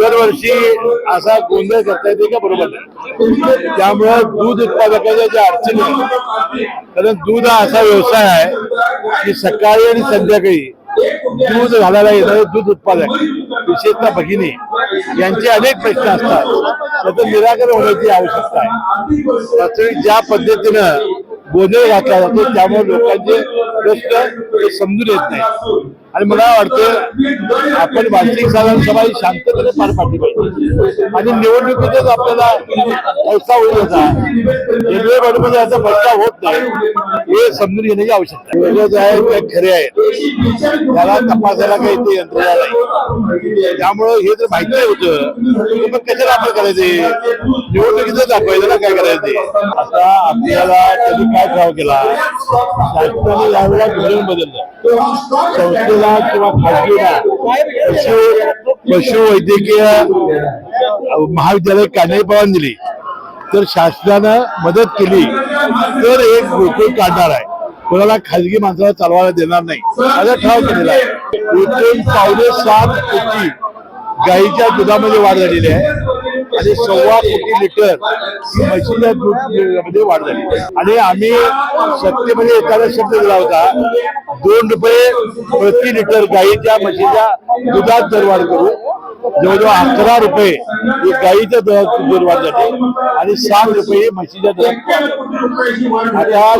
दरवर्षी असा गोंधळ करता येते का? बरोबर. त्यामुळं दूध उत्पादकाच्या ज्या अडचणी आहेत कारण दूध हा असा व्यवसाय आहे की सकाळी आणि संध्याकाळी दूध घालायला येणारे दूध उत्पादक विशेषतः भगिनी यांचे अनेक प्रश्न असतात. त्याचं निराकरण होण्याची आवश्यकता आहे. त्याचवेळी ज्या पद्धतीनं गोंधळ घातला जातो त्यामुळे लोकांचे प्रश्न समजून येत नाही आणि मला वाटतं आपण वार्षिक साधारण सभा ही शांततेने पार पाडली पाहिजे. आणि निवडणुकीतच आपल्याला पैसा होईल याचा रेल्वे मध्ये याचा पैसा होत नाही. हे समजून घेण्याची आवश्यकता आहे. जे आहे ते खरे आहेत. त्याला तपासायला काही ते यंत्रणा नाही. त्यामुळं हे जर माहिती होतं मग कशाला आपण करायचे? निवडणुकीतच दाखवायचं ना काय करायचे? आता आपल्याला कधी काय ठराव केला? शासनाने यावेळेला धोरण बदललं. संस्थेला किंवा खासगीला पशु पशु वैद्यकीय महाविद्यालय काढण्याची परवानगी दिली. तर शासनानं मदत केली तर एक गोकुळ काढणार आहे. कोणाला खाजगी माणसाला चालवायला देणार नाही. माझा ठराव केलेला आहे. एकूण पावणे सात कोटी गाईच्या दुधामध्ये वाढ झालेली आहे. आणि सव्वा कोटी लिटर म्हशीच्या दूधमध्ये वाढ झाली. आणि आम्ही सत्तेमध्ये एखादा शब्द दिला होता दोन रुपये प्रति लिटर गाईच्या म्हशीच्या दुधात दरवाढ करू. जवळजवळ अकरा रुपये ही गाईच्या दरात दरवाढ झाली आणि सात रुपये म्हशीच्या दुधात. आता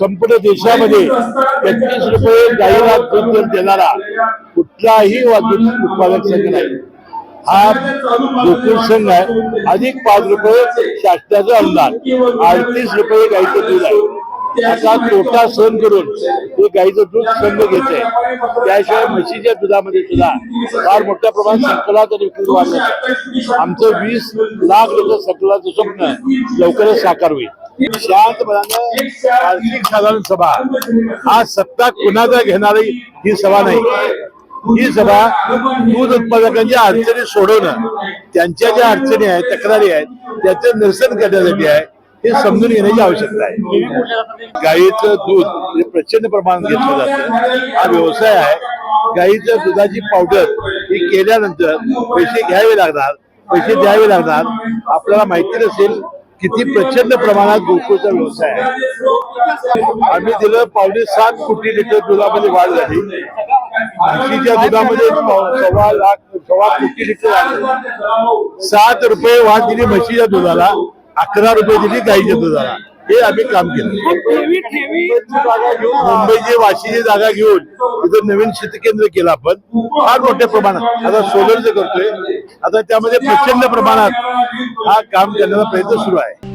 संपूर्ण देशामध्ये तेहतीस रुपये गाईला दूध देणारा कुठलाही वाहतूक दूध उत्पादक संघ नाही. हा गोकुळ संघ आहे अधिक पाच रुपये शासनाचं अनुदान अडतीस रुपये गाईचं दूध आहे. आता तोटा सहन करून हे गाईचं दूध संघ घेत त्याशिवाय म्हशीच्या दुधामध्ये सुद्धा फार मोठ्या प्रमाणात विक्री वाढलं आहे. आमचं वीस लाख लिटर संकलाचं स्वप्न लवकरच साकार होईल. शांतपणानं वार्षिक साधारण सभा. हा सत्ता कुणाचा घेणारी ही सभा नाही. ही सभा दूध उत्पादकांच्या अडचणी सोडवणं त्यांच्या ज्या अडचणी आहेत तक्रारी आहेत त्याचं निरसन करण्यासाठी आहे हे समजून घेण्याची आवश्यकता आहे. गाईचं दूध हे प्रचंड प्रमाणात घेतलं जातं. हा व्यवसाय आहे. गाईच्या दुधाची पावडर ही केल्यानंतर पैसे घ्यावे लागणार पैसे द्यावे लागणार. आपल्याला माहिती नसेल किती प्रचंड प्रमाणात गोकुळचा व्यवसाय आहे. आम्ही दिलं पावणे सात कोटी लिटर दुधामध्ये वाढ झाली. म्हशीच्या दुधामध्ये सव्वा लाख सव्वा कोटी लिटर सात रुपये वाढ दिली म्हशीच्या दुधाला अकरा रुपये दिली गाईच्या दुधाला. हे आम्ही काम केलं. मुंबईची वाशीची जागा घेऊन तिथं नवीन शेतकेंद्र केलं आपण फार मोठ्या प्रमाणात. आता सोलरचं करतोय आता त्यामध्ये प्रचंड प्रमाणात हा काम करण्याचा प्रयत्न सुरू आहे.